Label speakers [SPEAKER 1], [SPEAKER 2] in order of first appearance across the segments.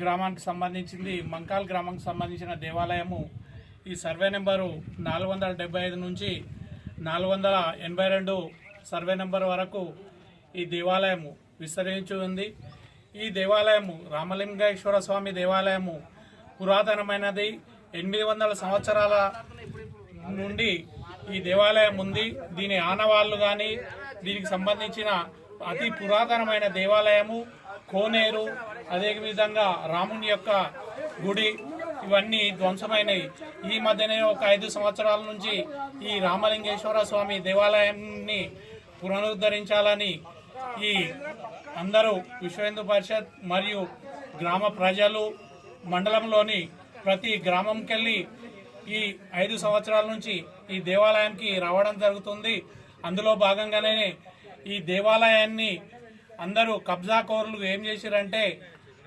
[SPEAKER 1] గ్రామానికి సంబంధించింది మంకాల్ గ్రామానికి సంబంధించిన దేవాలయము ఈ సర్వే నెంబరు నాలుగు వందల డెబ్బై ఐదు నుంచి నాలుగు వందల ఎనభై రెండు సర్వే నెంబర్ వరకు ఈ దేవాలయము విస్తరించి ఉంది. ఈ దేవాలయము రామలింగేశ్వర స్వామి దేవాలయము పురాతనమైనది. ఎనిమిది వందల సంవత్సరాల నుండి ఈ దేవాలయం ఉంది. దీని ఆనవాళ్ళు కానీ దీనికి సంబంధించిన అతి పురాతనమైన దేవాలయము కోనేరు అదేవిధంగా రాముని యొక్క గుడి ఇవన్నీ ధ్వంసమైనవి ఈ మధ్యనే ఒక ఐదు సంవత్సరాల నుంచి ఈ రామలింగేశ్వర స్వామి దేవాలయాన్ని పునరుద్ధరించాలని ఈ అందరూ విశ్వ హిందూ పరిషత్ మరియు గ్రామ ప్రజలు మండలంలోని ప్రతి గ్రామంకెళ్ళి ఈ ఐదు సంవత్సరాల నుంచి ఈ దేవాలయానికి రావడం జరుగుతుంది. అందులో భాగంగానే ఈ దేవాలయాన్ని అందరూ కబ్జాకోరులు ఏం చేశారంటే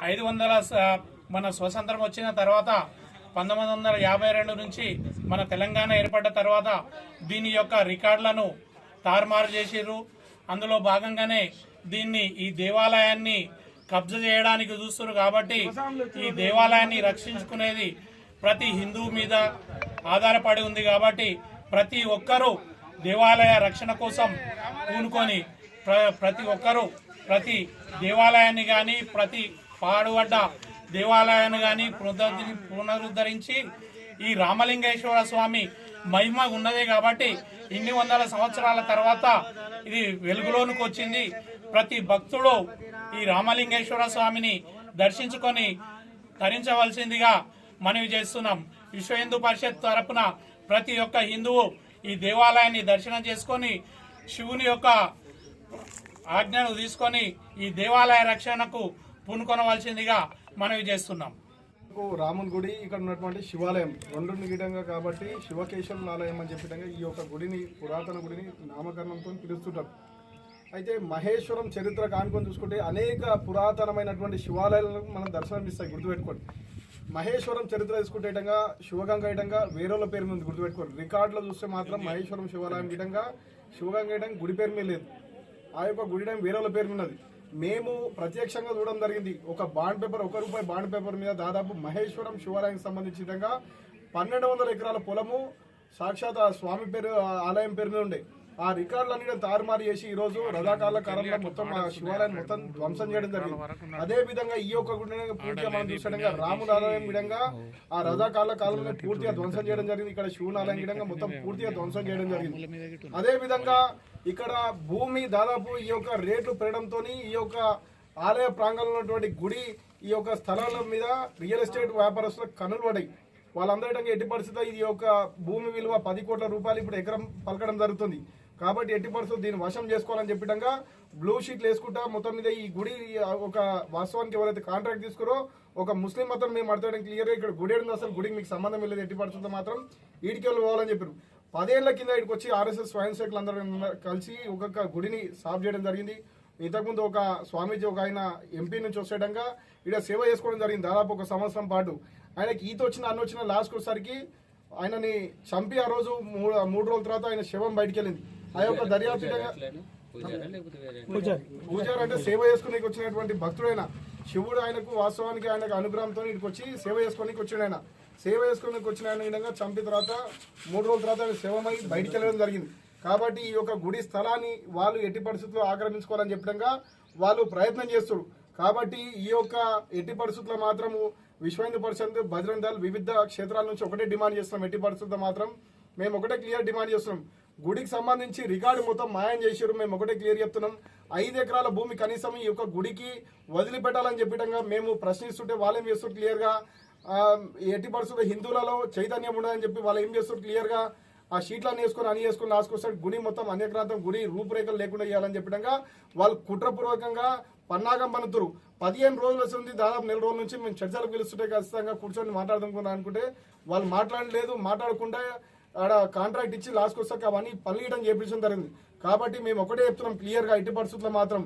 [SPEAKER 1] ఐదు వందల స- మన స్వతంత్రం వచ్చిన తర్వాత పంతొమ్మిది వందల యాభై రెండు నుంచి మన తెలంగాణ ఏర్పడ్డ తర్వాత దీని యొక్క రికార్డులను తారుమారు చేసిర్రు. అందులో భాగంగానే దీన్ని ఈ దేవాలయాన్ని కబ్జా చేయడానికి చూస్తున్నారు కాబట్టి ఈ దేవాలయాన్ని రక్షించుకునేది ప్రతి హిందువు మీద ఆధారపడి ఉంది కాబట్టి ప్రతి ఒక్కరూ దేవాలయ రక్షణ కోసం పూనుకొని ప్ర- ప్రతి ఒక్కరూ ప్రతి దేవాలయాన్ని కానీ ప్రతి పాడుబడ్డ దేవాలయాన్ని కానీ పునరుద్ధరి పునరుద్ధరించి ఈ రామలింగేశ్వర స్వామి మహిమ ఉన్నదే కాబట్టి ఇన్ని వందల సంవత్సరాల తర్వాత ఇది వెలుగులోనికి వచ్చింది. ప్రతి భక్తుడు ఈ రామలింగేశ్వర స్వామిని దర్శించుకొని తరించవలసిందిగా మనవి చేస్తున్నాం. విశ్వ హిందూ పరిషత్ తరపున ప్రతి ఒక్క హిందువు ఈ దేవాలయాన్ని దర్శనం చేసుకొని శివుని యొక్క ఆజ్ఞను తీసుకొని ఈ దేవాలయ రక్షణకు పూనుకొనవలసిందిగా మనవి చేస్తున్నాం.
[SPEAKER 2] రాముని గుడి ఇక్కడ ఉన్నటువంటి శివాలయం రెండు విధంగా కాబట్టి శివకేశవుల ఆలయం అని చెప్పినగా ఈ యొక్క గుడిని పురాతన గుడిని నామకరణంతో పిలుస్తుంటారు. అయితే మహేశ్వరం చరిత్ర కానుకొని చూసుకుంటే అనేక పురాతనమైనటువంటి శివాలయాలను మనం దర్శనం ఇస్తాయి గుర్తుపెట్టుకోండి. మహేశ్వరం చరిత్ర తీసుకుంటే ఇటంగా శివగంగ ఇటంగా వేరేల పేరు మీద గుర్తుపెట్టుకోండి. రికార్డులో చూస్తే మాత్రం మహేశ్వరం శివాలయం ఇటంగా శివగంగ ఇటంగా గుడి పేరు మీద లేదు. ఆ యొక్క గుడి డ్యామ్ వేరే వాళ్ళ పేరు ఉన్నది. మేము ప్రత్యక్షంగా చూడడం జరిగింది. ఒక బాండ్ పేపర్ ఒక రూపాయి బాండ్ పేపర్ మీద దాదాపు మహేశ్వరం శివాలయానికి సంబంధించి విధంగా పన్నెండు వందల ఎకరాల పొలము సాక్షాత్ స్వామి పేరు ఆలయం పేరు మీద ఉండే. ఆ రికార్డులన్నీ తారుమారు చేసి ఈ రోజు రథాకాల కాలంలో మొత్తం ఆ శివాలయాన్ని మొత్తం ధ్వంసం చేయడం జరిగింది. అదే విధంగా ఈ యొక్క పూర్తిగా మనం రాముల ఆలయం విధంగా ఆ రథాకాల కాలంలో పూర్తిగా ధ్వంసం చేయడం జరిగింది. ఇక్కడ శివుని ఆలయం విధంగా మొత్తం పూర్తిగా ధ్వంసం చేయడం జరిగింది. అదే విధంగా ఇక్కడ భూమి దాదాపు ఈ యొక్క రేట్లు పెరగడంతో ఈ యొక్క ఆలయ ప్రాంగణంలో ఉన్నటువంటి గుడి ఈ యొక్క స్థలాల మీద రియల్ ఎస్టేట్ వ్యాపారస్తులకు కనులు పడాయి వాళ్ళందరికీ ఎట్టి పరిస్థితి ఈ యొక్క భూమి విలువ పది కోట్ల రూపాయలు ఇప్పుడు ఎకరం పలకడం జరుగుతుంది. కాబట్టి ఎట్టి పరిస్థితులు దీన్ని వశం చేసుకోవాలని చెప్పిటంగా బ్లూ షీట్లు వేసుకుంటా మొత్తం మీద ఈ గుడి ఒక వాస్తవానికి ఎవరైతే కాంట్రాక్ట్ తీసుకురో ఒక ముస్లిం మతం మేము అర్థం క్లియర్గా ఇక్కడ గుడి ఉంది అసలు గుడికి మీకు సంబంధం లేదు ఎట్టి పరిస్థితులు మాత్రం ఈడికి వెళ్ళి పోవాలని చెప్పారు పదేళ్ళ కింద ఇక్కడికి వచ్చి ఆర్ఎస్ఎస్ స్వయం సేవకులు అందరూ కలిసి ఒక్కొక్క గుడిని సాఫ్ చేయడం జరిగింది. ఇంతకుముందు ఒక స్వామీజీ ఒక ఆయన ఎంపీ నుంచి వచ్చేటంగా ఇక్కడ సేవ చేసుకోవడం జరిగింది దాదాపు ఒక సంవత్సరం పాటు. ఆయనకి ఈత వచ్చిన అన్న వచ్చిన లాస్ట్కి వచ్చేసరికి ఆయనని చంపి ఆ రోజు మూడు మూడు రోజుల తర్వాత ఆయన శవం బయటికి వెళ్ళింది. ఆ యొక్క దర్యాప్తు పూజారి అంటే సేవ చేసుకునేకి వచ్చినటువంటి భక్తుడైన శివుడు ఆయనకు వాస్తవానికి ఆయనకు అనుగ్రహంతో ఇక్కడికి వచ్చి సేవ చేసుకోనికి వచ్చిన ఆయన. సేవ చేసుకోనికి వచ్చిన ఆయన విధంగా చంపిన తర్వాత మూడు రోజుల తర్వాత ఆయన శవమై బయటికి వెళ్ళడం జరిగింది. కాబట్టి ఈ యొక్క గుడి స్థలాన్ని వాళ్ళు ఎట్టి పరిస్థితుల్లో ఆక్రమించుకోవాలని చెప్పడంగా వాళ్ళు ప్రయత్నం చేస్తారు. కాబట్టి ఈ యొక్క ఎట్టి పరిస్థితుల్లో మాత్రము విశ్వ హిందూ పరిషత్ బజరంగ దళ్ వివిధ క్షేత్రాల నుంచి ఒకటే డిమాండ్ చేస్తున్నాం. ఎట్టి పరిస్థితుల్లో మాత్రం మేము ఒకటే క్లియర్ డిమాండ్ చేస్తున్నాం. గుడికి సంబంధించి రికార్డు మొత్తం మాయం చేశారు మేము ఒకటే క్లియర్ చెప్తున్నాం. ఐదు ఎకరాల భూమి కనీసం ఈ యొక్క గుడికి వదిలిపెట్టాలని చెప్పటంగా మేము ప్రశ్నిస్తుంటే వాళ్ళు ఏం చేస్తారు క్లియర్గా? ఎట్టి పరిస్థితుల్లో హిందువులలో చైతన్యం ఉండదని చెప్పి వాళ్ళు ఏం చేస్తారు క్లియర్గా? ఆ షీట్లను వేసుకొని అని వేసుకొని లాసుకొస్తాడు గుడి మొత్తం అన్యక్రాంతం గుడి రూపురేఖలు లేకుండా చేయాలని చెప్పడంగా వాళ్ళు కుట్రపూర్వకంగా పన్నాగం పనుతురు పదిహేను రోజులు వస్తుంది. దాదాపు నెల రోజుల నుంచి మేము చర్చలకు పిలుస్తుంటే ఖచ్చితంగా కూర్చొని మాట్లాడుకుందాం అనుకుంటే వాళ్ళు మాట్లాడలేదు. మాట్లాడకుండా ఆడ కాంట్రాక్ట్ ఇచ్చి లాస్ట్కి వస్తాక అవన్నీ పనియడం చేపించడం జరిగింది. కాబట్టి మేము ఒకటే చెప్తున్నాం క్లియర్గా ఇటు పరిస్థితుల్లో మాత్రం.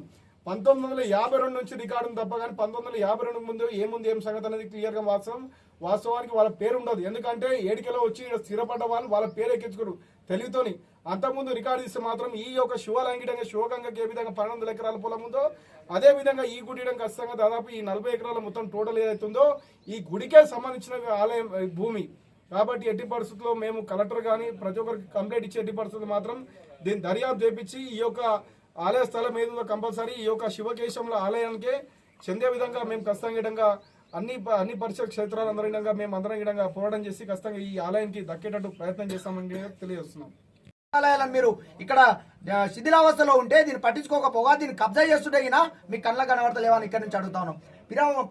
[SPEAKER 2] పంతొమ్మిది వందల యాభై రెండు నుంచి రికార్డు తప్ప కానీ పంతొమ్మిది వందల యాభై రెండు ముందు ఏముంది ఏం సంగతి అనేది క్లియర్గా వాస్తవం. వాస్తవానికి వాళ్ళ పేరు ఉండదు. ఎందుకంటే ఏడికలో వచ్చి స్థిరపడ్డ వాళ్ళు వాళ్ళ పేరు ఎక్కించుకోరు. తెలివితోని. అంతకుముందు రికార్డు ఇస్తే మాత్రం ఈ యొక్క శివలంగిటంగా శివగంగకి ఏ విధంగా పన్నెండు వందల ఎకరాల పొలం ఉందో అదే విధంగా ఈ గుడి ఖచ్చితంగా దాదాపు ఈ నలభై ఎకరాల మొత్తం టోటల్ ఏదైతుందో ఈ గుడికే సంబంధించిన ఆలయం భూమి. కాబట్టి ఎట్టి పరిస్థితుల్లో మేము కలెక్టర్ కానీ ప్రతి ఒక్కరికి కంప్లైంట్ ఇచ్చే ఎట్టి పరిస్థితులు మాత్రం దీన్ని దర్యాప్తు చేపించి ఈ యొక్క ఆలయ స్థలం ఏదో కంపల్సరీ ఈ యొక్క శివకేశంలో ఆలయానికి చెందే విధంగా మేము ఖచ్చితంగా అన్ని ప- అన్ని పరిసర క్షేత్రాలు అందరం విధంగా మేము అందరం విధంగా పోరాటం చేసి ఖచ్చితంగా ఈ ఆలయానికి దక్కేటట్టు ప్రయత్నం చేస్తామని తెలియజేస్తున్నాం.
[SPEAKER 3] ఆలయాలను మీరు ఇక్కడ శిథిలావస్థలో ఉంటే దీన్ని పట్టించుకోకపోగా దీన్ని కబ్జా చేస్తుంటే గిన మీ కళ్ళ కనబడతలేవని ఇక్కడ నుంచి అడుగుతాను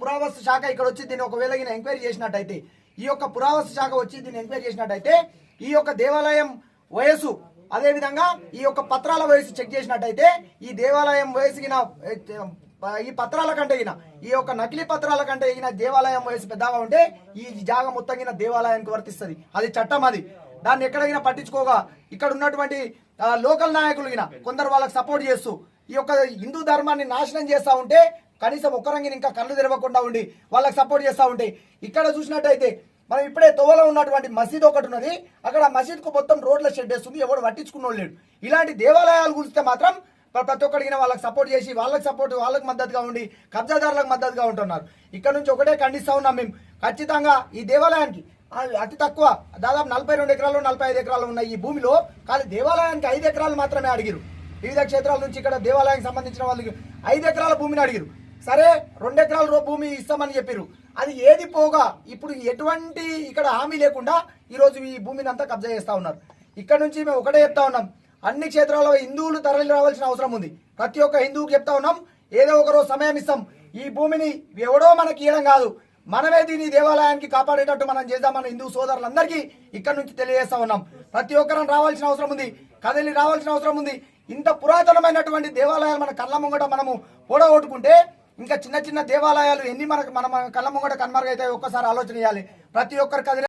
[SPEAKER 3] పురావస్తు శాఖ ఇక్కడ వచ్చి దీన్ని ఒకవేళ ఎంక్వైరీ చేసినట్టయితే ఈ యొక్క పురావస్తు శాఖ వచ్చి దీన్ని ఎంక్వైరీ చేసినట్టయితే ఈ యొక్క దేవాలయం వయసు అదే విధంగా ఈ యొక్క పత్రాల వయసు చెక్ చేసినట్టయితే ఈ దేవాలయం వయసుకిన ఈ పత్రాల కంటే గిన ఈ యొక్క నకిలీ పత్రాల కంటే గిన దేవాలయం వయసు పెద్దగా ఉంటే ఈ జాగా మొత్తం దేవాలయానికి వర్తిస్తుంది. అది చట్టం అది. దాన్ని ఎక్కడైనా పట్టించుకోగా ఇక్కడ ఉన్నటువంటి లోకల్ నాయకులు కొందరు వాళ్ళకి సపోర్ట్ చేస్తూ ఈ యొక్క హిందూ ధర్మాన్ని నాశనం చేస్తా ఉంటే కనీసం ఒక్కరంగిని ఇంకా కళ్ళు తెరవకుండా ఉండి వాళ్ళకి సపోర్ట్ చేస్తూ ఉంటే ఇక్కడ చూసినట్టయితే మనం ఇప్పుడే తోవలో ఉన్నటువంటి మసీద్ ఒకటి ఉన్నది అక్కడ మసీద్కు మొత్తం రోడ్ల షెడ్ వేస్తుంది ఎవడు పట్టించుకున్నోడు లేడు. ఇలాంటి దేవాలయాలు గురిస్తే మాత్రం ప్రతి ఒక్కడికి వాళ్ళకి సపోర్ట్ చేసి వాళ్ళకి సపోర్ట్ వాళ్ళకి మద్దతుగా ఉండి కబ్జాదారులకు మద్దతుగా ఉంటున్నారు. ఇక్కడ నుంచి ఒకటే ఖండిస్తా ఉన్నాం మేము. ఖచ్చితంగా ఈ దేవాలయానికి అతి తక్కువ దాదాపు నలభై రెండు ఎకరాలు నలభై ఐదు ఎకరాలు ఉన్న ఈ భూమిలో కానీ దేవాలయానికి ఐదు ఎకరాలు మాత్రమే అడిగిరు వివిధ క్షేత్రాల నుంచి ఇక్కడ దేవాలయానికి సంబంధించిన వాళ్ళకి ఐదు ఎకరాల భూమిని అడిగిరు సరే రెండు ఎకరాల భూమి ఇస్తామని చెప్పారు అది ఏది పోగా ఇప్పుడు ఎటువంటి ఇక్కడ హామీ లేకుండా ఈరోజు ఈ భూమిని అంతా కబ్జా చేస్తూ ఉన్నారు. ఇక్కడ నుంచి మేము ఒకటే చెప్తా ఉన్నాం. అన్ని క్షేత్రాల్లో హిందువులు తరలి రావాల్సిన అవసరం ఉంది. ప్రతి ఒక్క హిందువుకి చెప్తా ఉన్నాం ఏదో ఒకరోజు సమయం ఇస్తాం. ఈ భూమిని ఎవడో మనకి ఇవ్వడం కాదు. మనమే దీని దేవాలయానికి కాపాడేటట్టు మనం చేద్దాం మన హిందూ సోదరులందరికీ ఇక్కడ నుంచి తెలియజేస్తా ఉన్నాం. ప్రతి ఒక్కరం రావాల్సిన అవసరం ఉంది. కదిలి రావాల్సిన అవసరం ఉంది. ఇంత పురాతనమైనటువంటి దేవాలయాలు మన కళ్ళ ముంగట మనము ఓడగొట్టుకుంటే ఇంకా చిన్న చిన్న దేవాలయాలు ఎన్ని మనకు మన కళ్ళ ముంగట కనుమరుగైతే ఒక్కసారి ఆలోచన చేయాలి. ప్రతి ఒక్కరి కదిలే